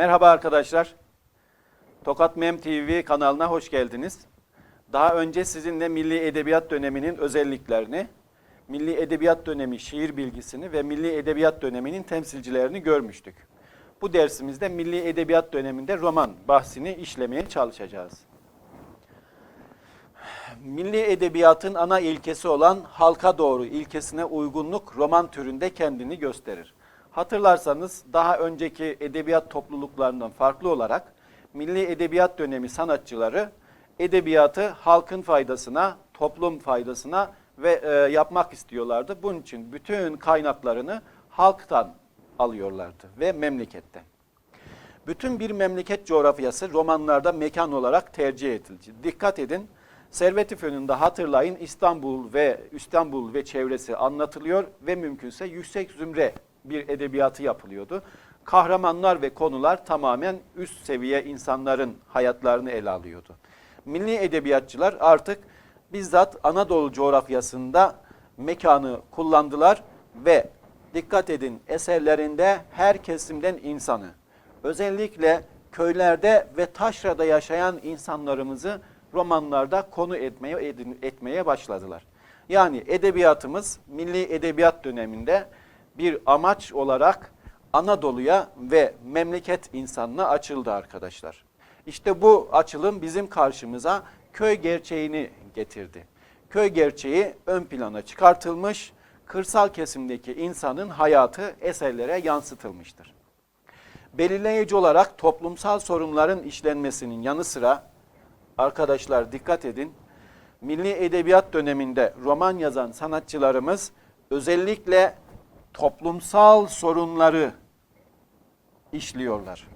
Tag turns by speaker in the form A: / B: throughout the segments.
A: Merhaba arkadaşlar. Tokat Mem TV kanalına hoş geldiniz. Daha önce sizinle Milli Edebiyat döneminin özelliklerini, Milli Edebiyat dönemi şiir bilgisini ve Milli Edebiyat döneminin temsilcilerini görmüştük. Bu dersimizde Milli Edebiyat döneminde roman bahsini işlemeye çalışacağız. Milli edebiyatın ana ilkesi olan halka doğru ilkesine uygunluk roman türünde kendini gösterir. Hatırlarsanız daha önceki edebiyat topluluklarından farklı olarak Milli Edebiyat dönemi sanatçıları edebiyatı halkın faydasına, toplum faydasına ve e, yapmak istiyorlardı. Bunun için bütün kaynaklarını halktan alıyorlardı ve memleketten. Bütün bir memleket coğrafyası romanlarda mekan olarak tercih edilir. Dikkat edin. Servet-i Fünun'da hatırlayın İstanbul ve İstanbul ve çevresi anlatılıyor ve mümkünse yüksek zümre bir edebiyatı yapılıyordu. Kahramanlar ve konular tamamen üst seviye insanların hayatlarını ele alıyordu. Milli edebiyatçılar artık bizzat Anadolu coğrafyasında mekanı kullandılar ve dikkat edin eserlerinde her kesimden insanı özellikle köylerde ve taşrada yaşayan insanlarımızı romanlarda konu etmeye edin- etmeye başladılar. Yani edebiyatımız milli edebiyat döneminde bir amaç olarak Anadolu'ya ve memleket insanına açıldı arkadaşlar. İşte bu açılım bizim karşımıza köy gerçeğini getirdi. Köy gerçeği ön plana çıkartılmış, kırsal kesimdeki insanın hayatı eserlere yansıtılmıştır belirleyici olarak toplumsal sorunların işlenmesinin yanı sıra arkadaşlar dikkat edin. Milli Edebiyat döneminde roman yazan sanatçılarımız özellikle toplumsal sorunları işliyorlar.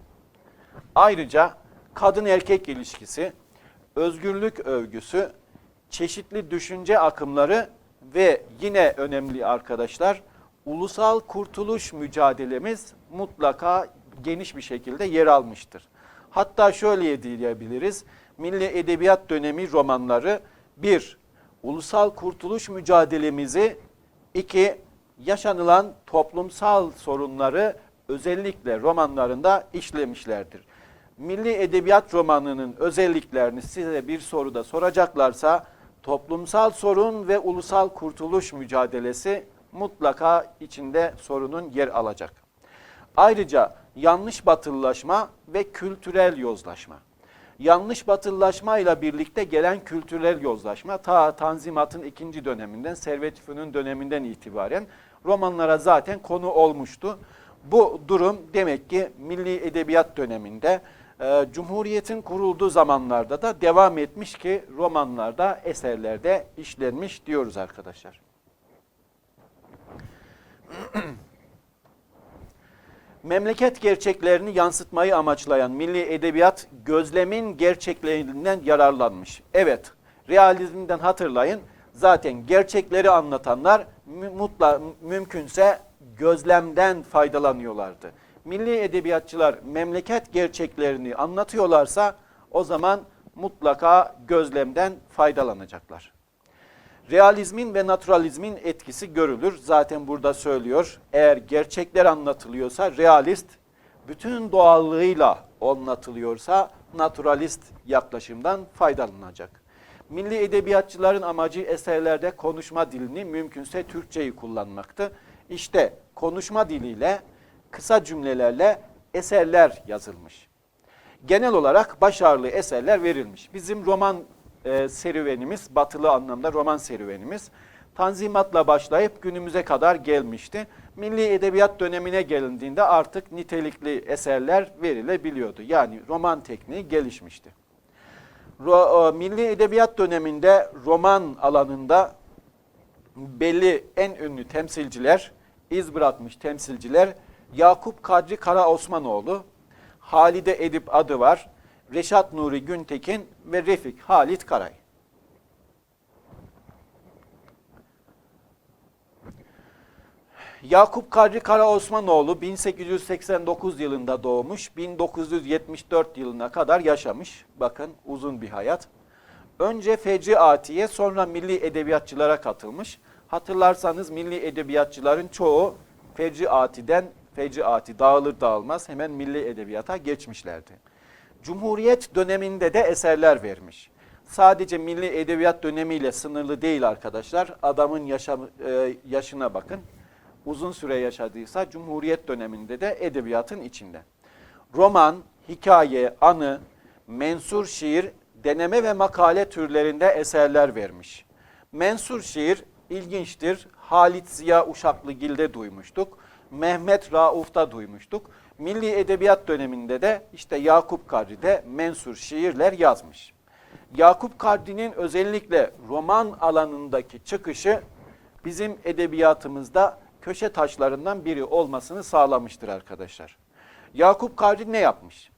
A: Ayrıca kadın erkek ilişkisi, özgürlük övgüsü, çeşitli düşünce akımları ve yine önemli arkadaşlar ulusal kurtuluş mücadelemiz mutlaka geniş bir şekilde yer almıştır. Hatta şöyle diyebiliriz. Milli Edebiyat dönemi romanları bir, ulusal kurtuluş mücadelemizi iki, yaşanılan toplumsal sorunları özellikle romanlarında işlemişlerdir. Milli Edebiyat romanının özelliklerini size bir soruda soracaklarsa toplumsal sorun ve ulusal kurtuluş mücadelesi mutlaka içinde sorunun yer alacak. Ayrıca yanlış batılılaşma ve kültürel yozlaşma. Yanlış batılılaşma ile birlikte gelen kültürel yozlaşma ta Tanzimat'ın ikinci döneminden, Servet-i Fünun döneminden itibaren romanlara zaten konu olmuştu. Bu durum demek ki Milli Edebiyat döneminde e, Cumhuriyet'in kurulduğu zamanlarda da devam etmiş ki romanlarda, eserlerde işlenmiş diyoruz arkadaşlar. Memleket gerçeklerini yansıtmayı amaçlayan milli edebiyat gözlemin gerçeklerinden yararlanmış. Evet, realizmden hatırlayın. Zaten gerçekleri anlatanlar mutla, mümkünse gözlemden faydalanıyorlardı. Milli edebiyatçılar memleket gerçeklerini anlatıyorlarsa o zaman mutlaka gözlemden faydalanacaklar. Realizmin ve naturalizmin etkisi görülür. Zaten burada söylüyor. Eğer gerçekler anlatılıyorsa realist, bütün doğallığıyla anlatılıyorsa naturalist yaklaşımdan faydalanacak. Milli edebiyatçıların amacı eserlerde konuşma dilini mümkünse Türkçeyi kullanmaktı. İşte konuşma diliyle, kısa cümlelerle eserler yazılmış genel olarak başarılı eserler verilmiş. Bizim roman e, serüvenimiz, batılı anlamda roman serüvenimiz Tanzimat'la başlayıp günümüze kadar gelmişti. Milli Edebiyat dönemine gelindiğinde artık nitelikli eserler verilebiliyordu. Yani roman tekniği gelişmişti. Ro, e, Milli Edebiyat döneminde roman alanında belli en ünlü temsilciler, iz bırakmış temsilciler Yakup Kadri Kara Osmanoğlu, Halide Edip adı var, Reşat Nuri Güntekin ve Refik Halit Karay. Yakup Kadri Kara Osmanoğlu 1889 yılında doğmuş, 1974 yılına kadar yaşamış. Bakın uzun bir hayat. Önce Fecri Atiye sonra milli edebiyatçılara katılmış. Hatırlarsanız milli edebiyatçıların çoğu Fecri Ati'den feciati dağılır dağılmaz hemen milli edebiyata geçmişlerdi. Cumhuriyet döneminde de eserler vermiş. Sadece milli edebiyat dönemiyle sınırlı değil arkadaşlar. Adamın yaşam, e, yaşına bakın. Uzun süre yaşadıysa Cumhuriyet döneminde de edebiyatın içinde. Roman, hikaye, anı, mensur şiir, deneme ve makale türlerinde eserler vermiş. Mensur şiir ilginçtir. Halit Ziya Uşaklıgil'de duymuştuk. Mehmet Rauf'ta duymuştuk. Milli Edebiyat döneminde de işte Yakup Kadri'de mensur şiirler yazmış. Yakup Kadri'nin özellikle roman alanındaki çıkışı bizim edebiyatımızda köşe taşlarından biri olmasını sağlamıştır arkadaşlar. Yakup Kadri ne yapmış?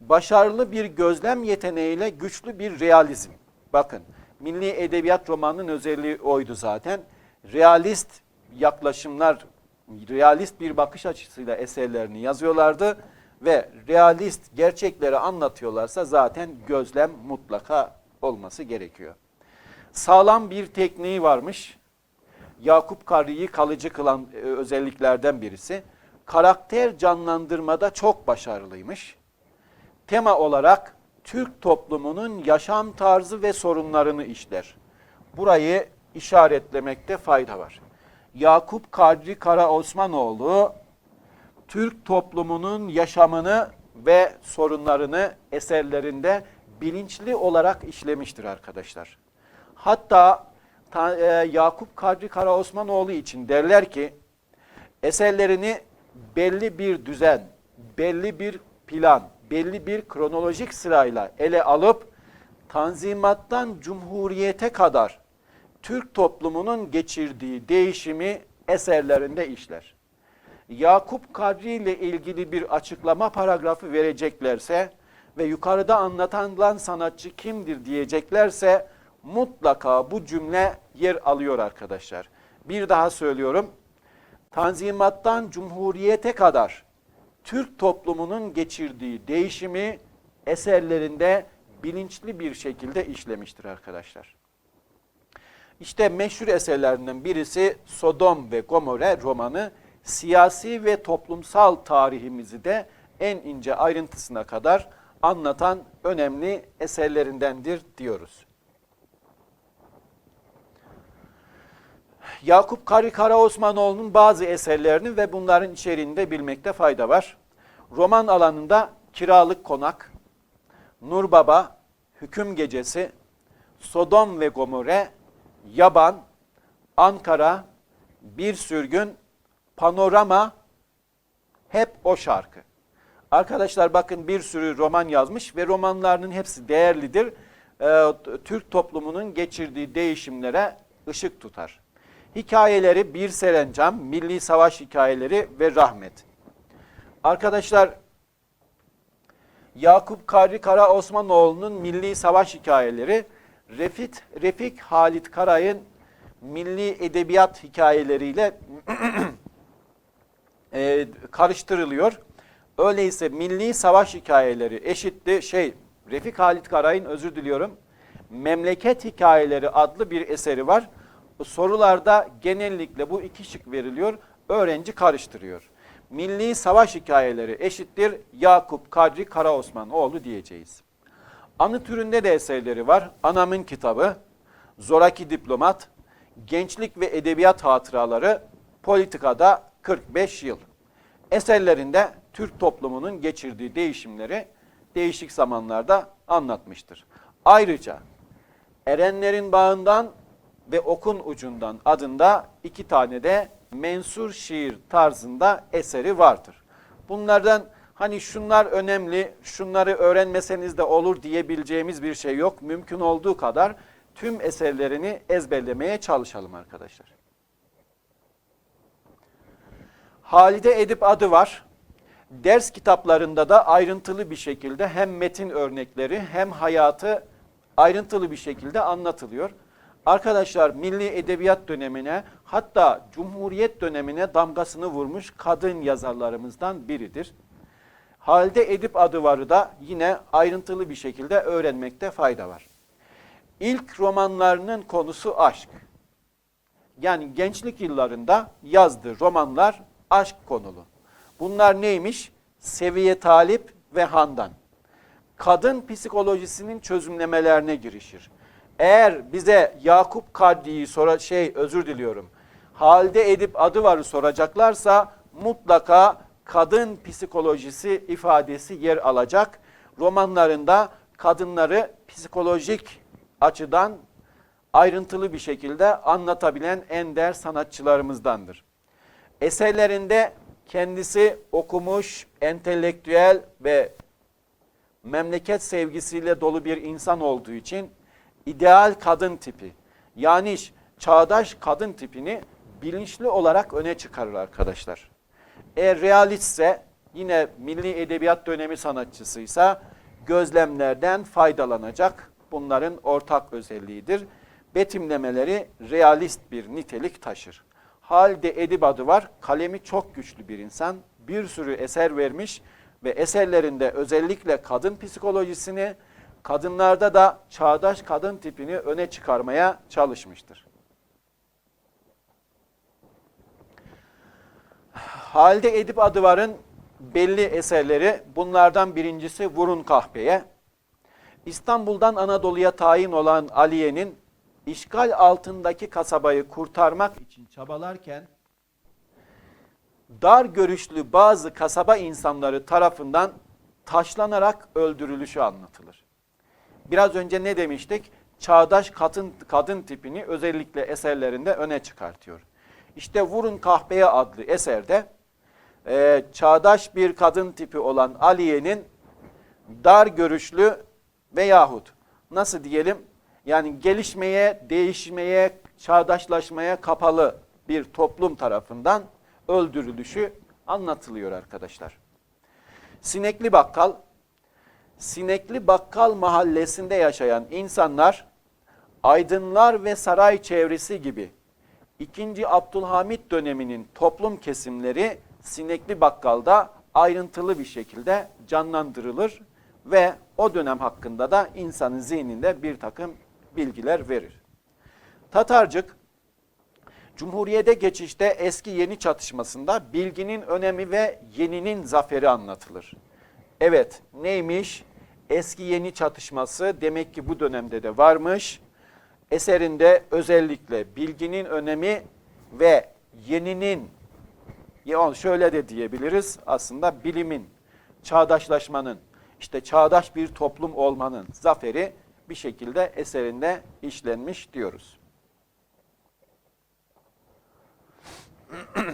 A: Başarılı bir gözlem yeteneğiyle güçlü bir realizm. Bakın milli edebiyat romanının özelliği oydu zaten. Realist yaklaşımlar, realist bir bakış açısıyla eserlerini yazıyorlardı ve realist gerçekleri anlatıyorlarsa zaten gözlem mutlaka olması gerekiyor. Sağlam bir tekniği varmış. Yakup Kadri'yi kalıcı kılan e, özelliklerden birisi. Karakter canlandırmada çok başarılıymış. Tema olarak Türk toplumunun yaşam tarzı ve sorunlarını işler. Burayı işaretlemekte fayda var. Yakup Kadri Karaosmanoğlu Türk toplumunun yaşamını ve sorunlarını eserlerinde bilinçli olarak işlemiştir arkadaşlar. Hatta ta, e, Yakup Kadri Karaosmanoğlu için derler ki eserlerini belli bir düzen, belli bir plan, belli bir kronolojik sırayla ele alıp Tanzimattan Cumhuriyete kadar Türk toplumunun geçirdiği değişimi eserlerinde işler. Yakup Kadri ile ilgili bir açıklama paragrafı vereceklerse ve yukarıda anlatılan sanatçı kimdir diyeceklerse mutlaka bu cümle yer alıyor arkadaşlar. Bir daha söylüyorum. Tanzimattan Cumhuriyete kadar Türk toplumunun geçirdiği değişimi eserlerinde bilinçli bir şekilde işlemiştir arkadaşlar. İşte meşhur eserlerinden birisi Sodom ve Gomorre romanı siyasi ve toplumsal tarihimizi de en ince ayrıntısına kadar anlatan önemli eserlerindendir diyoruz. Yakup Kari Karaosmanoğlu'nun bazı eserlerini ve bunların içeriğinde bilmekte fayda var. Roman alanında Kiralık Konak, Nur Baba, Hüküm Gecesi, Sodom ve Gomorre, Yaban, Ankara, Bir Sürgün, Panorama, hep o şarkı. Arkadaşlar bakın bir sürü roman yazmış ve romanlarının hepsi değerlidir. Ee, Türk toplumunun geçirdiği değişimlere ışık tutar. Hikayeleri Bir Serencam, Milli Savaş Hikayeleri ve Rahmet. Arkadaşlar Yakup Kadri Kara Osmanoğlu'nun Milli Savaş Hikayeleri, Refit, Refik Halit Karay'ın Milli Edebiyat Hikayeleriyle e, karıştırılıyor. Öyleyse Milli Savaş Hikayeleri eşitli şey Refik Halit Karay'ın özür diliyorum. Memleket Hikayeleri adlı bir eseri var. Sorularda genellikle bu iki şık veriliyor. Öğrenci karıştırıyor. Milli Savaş Hikayeleri eşittir Yakup Kadri Karaosmanoğlu diyeceğiz. Anı türünde de eserleri var. Anamın kitabı, Zoraki Diplomat, Gençlik ve Edebiyat Hatıraları, Politikada 45 yıl. Eserlerinde Türk toplumunun geçirdiği değişimleri değişik zamanlarda anlatmıştır. Ayrıca Erenlerin Bağından ve Okun Ucundan adında iki tane de mensur şiir tarzında eseri vardır. Bunlardan hani şunlar önemli, şunları öğrenmeseniz de olur diyebileceğimiz bir şey yok. Mümkün olduğu kadar tüm eserlerini ezberlemeye çalışalım arkadaşlar. Halide Edip adı var. Ders kitaplarında da ayrıntılı bir şekilde hem metin örnekleri hem hayatı ayrıntılı bir şekilde anlatılıyor. Arkadaşlar milli edebiyat dönemine hatta cumhuriyet dönemine damgasını vurmuş kadın yazarlarımızdan biridir. Halide Edip adı varı da yine ayrıntılı bir şekilde öğrenmekte fayda var. İlk romanlarının konusu aşk. Yani gençlik yıllarında yazdığı romanlar aşk konulu. Bunlar neymiş? Seviye Talip ve Handan. Kadın psikolojisinin çözümlemelerine girişir. Eğer bize Yakup Kadri'yi sonra şey özür diliyorum. Halde Edip adı varı soracaklarsa mutlaka kadın psikolojisi ifadesi yer alacak. Romanlarında kadınları psikolojik açıdan ayrıntılı bir şekilde anlatabilen ender sanatçılarımızdandır. Eserlerinde kendisi okumuş, entelektüel ve memleket sevgisiyle dolu bir insan olduğu için ideal kadın tipi yani çağdaş kadın tipini bilinçli olarak öne çıkarır arkadaşlar. Eğer realistse yine milli edebiyat dönemi sanatçısıysa gözlemlerden faydalanacak. Bunların ortak özelliğidir. Betimlemeleri realist bir nitelik taşır. Halde Edip adı var. Kalemi çok güçlü bir insan. Bir sürü eser vermiş ve eserlerinde özellikle kadın psikolojisini, kadınlarda da çağdaş kadın tipini öne çıkarmaya çalışmıştır. Halde Edip Adıvar'ın belli eserleri bunlardan birincisi Vurun Kahpeye. İstanbul'dan Anadolu'ya tayin olan Aliye'nin işgal altındaki kasabayı kurtarmak için çabalarken dar görüşlü bazı kasaba insanları tarafından taşlanarak öldürülüşü anlatılır. Biraz önce ne demiştik? Çağdaş kadın, kadın tipini özellikle eserlerinde öne çıkartıyor. İşte Vurun Kahpeye adlı eserde e, çağdaş bir kadın tipi olan Aliye'nin dar görüşlü veyahut nasıl diyelim yani gelişmeye, değişmeye, çağdaşlaşmaya kapalı bir toplum tarafından öldürülüşü anlatılıyor arkadaşlar. Sinekli Bakkal, Sinekli Bakkal mahallesinde yaşayan insanlar aydınlar ve saray çevresi gibi 2. Abdülhamit döneminin toplum kesimleri Sinekli Bakkal'da ayrıntılı bir şekilde canlandırılır ve o dönem hakkında da insanın zihninde bir takım bilgiler verir. Tatarcık, Cumhuriyete geçişte eski yeni çatışmasında bilginin önemi ve yeninin zaferi anlatılır. Evet neymiş? Eski yeni çatışması demek ki bu dönemde de varmış. Eserinde özellikle bilginin önemi ve yeninin ya şöyle de diyebiliriz aslında bilimin, çağdaşlaşmanın, işte çağdaş bir toplum olmanın zaferi bir şekilde eserinde işlenmiş diyoruz.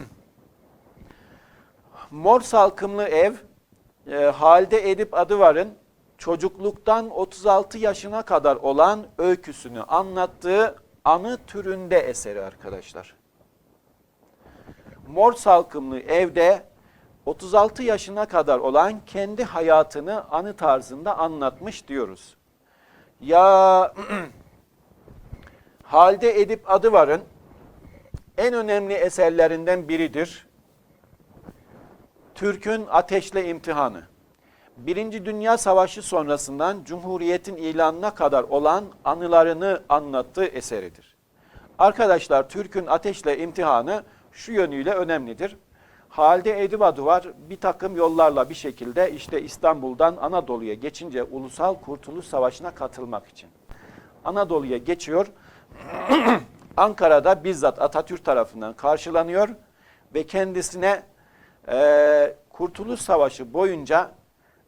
A: Mor Salkımlı Ev, e, Halide Edip Adıvar'ın çocukluktan 36 yaşına kadar olan öyküsünü anlattığı anı türünde eseri arkadaşlar. Mor Salkımlı Ev'de 36 yaşına kadar olan kendi hayatını anı tarzında anlatmış diyoruz. Ya Halde Edip Adıvar'ın en önemli eserlerinden biridir. Türk'ün Ateşle İmtihanı. Birinci Dünya Savaşı sonrasından Cumhuriyet'in ilanına kadar olan anılarını anlattığı eseridir. Arkadaşlar Türk'ün Ateşle İmtihanı şu yönüyle önemlidir. Halde Edibadı var bir takım yollarla bir şekilde işte İstanbul'dan Anadolu'ya geçince Ulusal Kurtuluş Savaşı'na katılmak için. Anadolu'ya geçiyor. Ankara'da bizzat Atatürk tarafından karşılanıyor ve kendisine e, Kurtuluş Savaşı boyunca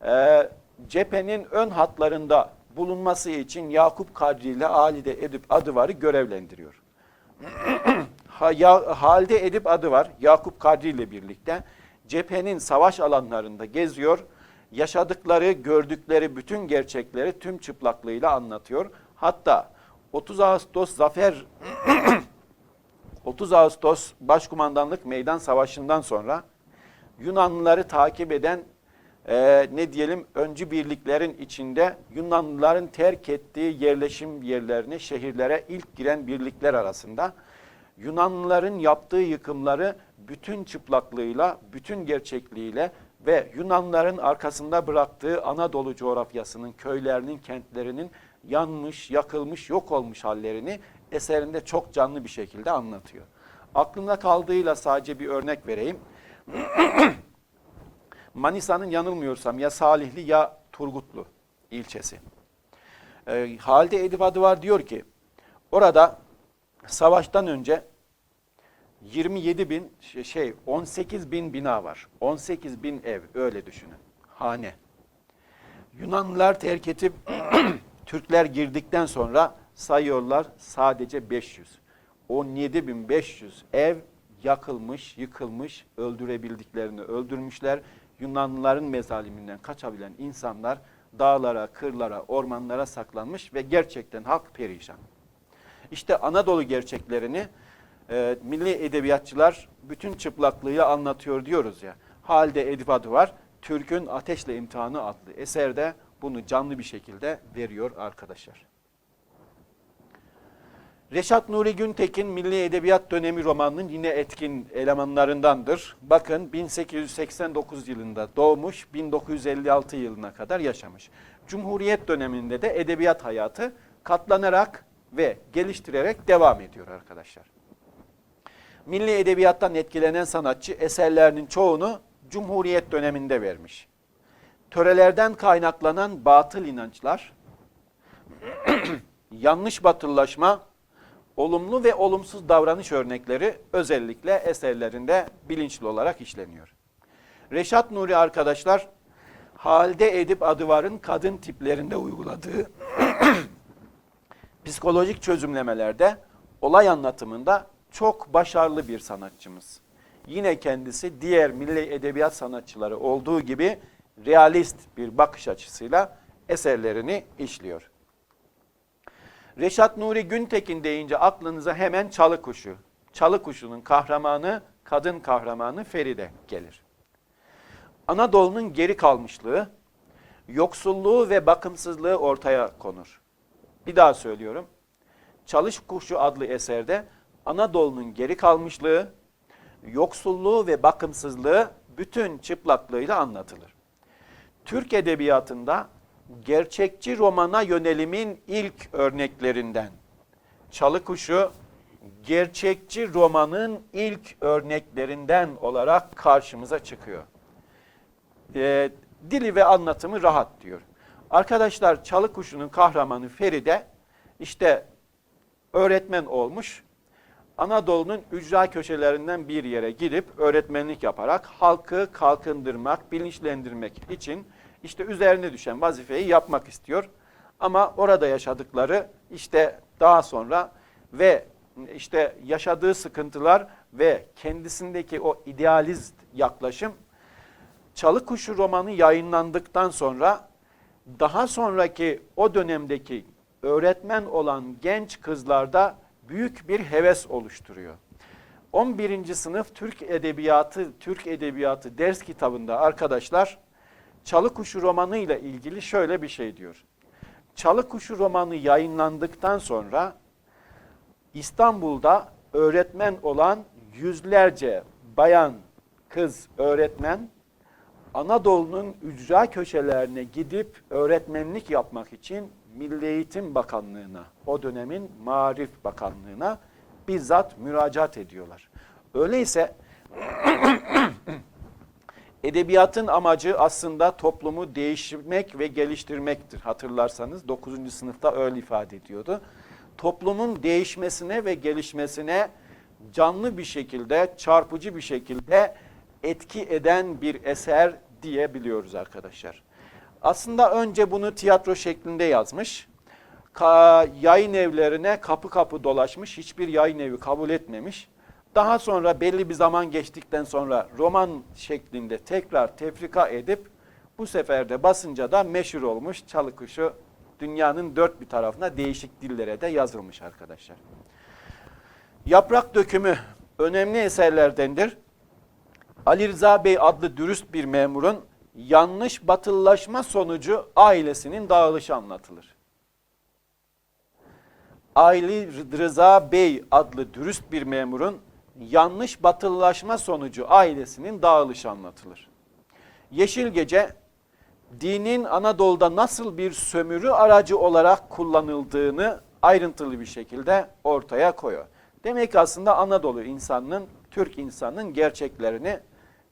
A: e, cephenin ön hatlarında bulunması için Yakup Kadri ile Alide Edip Adıvar'ı görevlendiriyor. ha, Halide Edip adı var. Yakup Kadri ile birlikte cephenin savaş alanlarında geziyor. Yaşadıkları, gördükleri bütün gerçekleri tüm çıplaklığıyla anlatıyor. Hatta 30 Ağustos Zafer 30 Ağustos Başkumandanlık Meydan Savaşı'ndan sonra Yunanlıları takip eden e, ne diyelim öncü birliklerin içinde Yunanlıların terk ettiği yerleşim yerlerine, şehirlere ilk giren birlikler arasında Yunanlıların yaptığı yıkımları bütün çıplaklığıyla, bütün gerçekliğiyle ve Yunanlıların arkasında bıraktığı Anadolu coğrafyasının, köylerinin, kentlerinin yanmış, yakılmış, yok olmuş hallerini eserinde çok canlı bir şekilde anlatıyor. Aklımda kaldığıyla sadece bir örnek vereyim. Manisa'nın yanılmıyorsam ya Salihli ya Turgutlu ilçesi. E, Halide Edip adı var diyor ki orada savaştan önce 27 bin şey- şey 18 bin bina var. 18 bin ev öyle düşünün. Hane. Yunanlılar terk edip Türkler girdikten sonra sayıyorlar sadece 500. 17.500 ev yakılmış, yıkılmış, öldürebildiklerini öldürmüşler. Yunanlıların mezaliminden kaçabilen insanlar dağlara, kırlara, ormanlara saklanmış ve gerçekten halk perişan. İşte Anadolu gerçeklerini e, milli edebiyatçılar bütün çıplaklığıyla anlatıyor diyoruz ya. Halde Edip adı var. Türk'ün Ateşle İmtihanı adlı eserde bunu canlı bir şekilde veriyor arkadaşlar. Reşat Nuri Güntekin Milli Edebiyat Dönemi romanının yine etkin elemanlarındandır. Bakın 1889 yılında doğmuş, 1956 yılına kadar yaşamış. Cumhuriyet döneminde de edebiyat hayatı katlanarak ve geliştirerek devam ediyor arkadaşlar. Milli edebiyattan etkilenen sanatçı eserlerinin çoğunu Cumhuriyet döneminde vermiş. Törelerden kaynaklanan batıl inançlar, yanlış batıllaşma, olumlu ve olumsuz davranış örnekleri özellikle eserlerinde bilinçli olarak işleniyor. Reşat Nuri arkadaşlar, Halide Edip Adıvar'ın kadın tiplerinde uyguladığı psikolojik çözümlemelerde, olay anlatımında çok başarılı bir sanatçımız. Yine kendisi diğer milli edebiyat sanatçıları olduğu gibi realist bir bakış açısıyla eserlerini işliyor. Reşat Nuri Güntekin deyince aklınıza hemen Çalı Kuşu. Çalı Kuşu'nun kahramanı, kadın kahramanı Feride gelir. Anadolu'nun geri kalmışlığı, yoksulluğu ve bakımsızlığı ortaya konur. Bir daha söylüyorum. Çalış Kuşu adlı eserde Anadolu'nun geri kalmışlığı, yoksulluğu ve bakımsızlığı bütün çıplaklığıyla anlatılır. Türk edebiyatında gerçekçi romana yönelimin ilk örneklerinden. Çalı Kuşu gerçekçi romanın ilk örneklerinden olarak karşımıza çıkıyor. Ee, dili ve anlatımı rahat diyor. Arkadaşlar Çalı Kuşu'nun kahramanı Feride işte öğretmen olmuş. Anadolu'nun ücra köşelerinden bir yere gidip öğretmenlik yaparak halkı kalkındırmak, bilinçlendirmek için işte üzerine düşen vazifeyi yapmak istiyor. Ama orada yaşadıkları işte daha sonra ve işte yaşadığı sıkıntılar ve kendisindeki o idealist yaklaşım Çalı Kuşu romanı yayınlandıktan sonra daha sonraki o dönemdeki öğretmen olan genç kızlarda büyük bir heves oluşturuyor. 11. sınıf Türk Edebiyatı, Türk Edebiyatı ders kitabında arkadaşlar Çalı Kuşu romanı ile ilgili şöyle bir şey diyor. Çalı Kuşu romanı yayınlandıktan sonra İstanbul'da öğretmen olan yüzlerce bayan, kız öğretmen Anadolu'nun ücra köşelerine gidip öğretmenlik yapmak için Milli Eğitim Bakanlığı'na, o dönemin Marif Bakanlığı'na bizzat müracaat ediyorlar. Öyleyse edebiyatın amacı aslında toplumu değiştirmek ve geliştirmektir. Hatırlarsanız 9. sınıfta öyle ifade ediyordu. Toplumun değişmesine ve gelişmesine canlı bir şekilde, çarpıcı bir şekilde etki eden bir eser diyebiliyoruz arkadaşlar. Aslında önce bunu tiyatro şeklinde yazmış. Yayın evlerine kapı kapı dolaşmış. Hiçbir yayın evi kabul etmemiş. Daha sonra belli bir zaman geçtikten sonra roman şeklinde tekrar tefrika edip bu sefer de basınca da meşhur olmuş Çalı Kuşu dünyanın dört bir tarafına değişik dillere de yazılmış arkadaşlar. Yaprak Dökümü önemli eserlerdendir. Ali Rıza Bey adlı dürüst bir memurun yanlış batıllaşma sonucu ailesinin dağılışı anlatılır. Ali Rıza Bey adlı dürüst bir memurun yanlış batıllaşma sonucu ailesinin dağılışı anlatılır. Yeşil Gece dinin Anadolu'da nasıl bir sömürü aracı olarak kullanıldığını ayrıntılı bir şekilde ortaya koyuyor. Demek ki aslında Anadolu insanının, Türk insanının gerçeklerini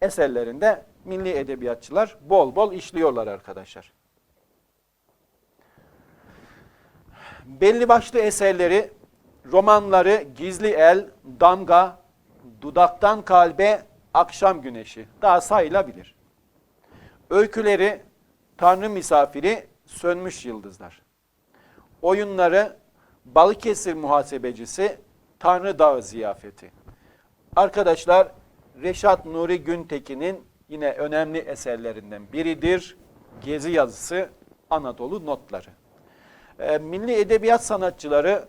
A: eserlerinde milli edebiyatçılar bol bol işliyorlar arkadaşlar. Belli başlı eserleri, romanları Gizli El, Damga, Dudaktan Kalbe, Akşam Güneşi daha sayılabilir. Öyküleri Tanrı Misafiri, Sönmüş Yıldızlar. Oyunları Balıkesir Muhasebecisi, Tanrı Dağı Ziyafeti. Arkadaşlar Reşat Nuri Güntekin'in yine önemli eserlerinden biridir. Gezi yazısı Anadolu Notları. E, milli edebiyat sanatçıları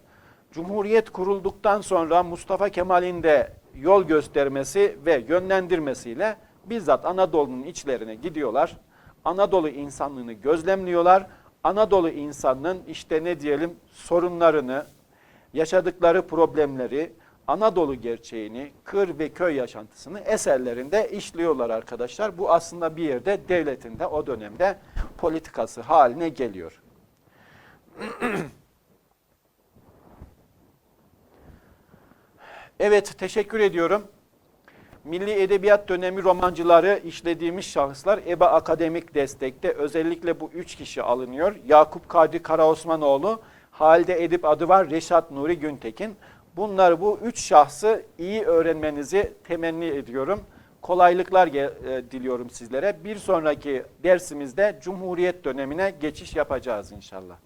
A: Cumhuriyet kurulduktan sonra Mustafa Kemal'in de yol göstermesi ve yönlendirmesiyle bizzat Anadolu'nun içlerine gidiyorlar. Anadolu insanlığını gözlemliyorlar. Anadolu insanının işte ne diyelim sorunlarını, yaşadıkları problemleri, Anadolu gerçeğini, kır ve köy yaşantısını eserlerinde işliyorlar arkadaşlar. Bu aslında bir yerde devletin de o dönemde politikası haline geliyor. Evet, teşekkür ediyorum. Milli Edebiyat dönemi romancıları işlediğimiz şahıslar EBA akademik destekte özellikle bu üç kişi alınıyor. Yakup Kadri Karaosmanoğlu, Halide Edip adı var, Reşat Nuri Güntekin. Bunlar bu üç şahsı iyi öğrenmenizi temenni ediyorum. Kolaylıklar e, diliyorum sizlere. Bir sonraki dersimizde Cumhuriyet dönemine geçiş yapacağız inşallah.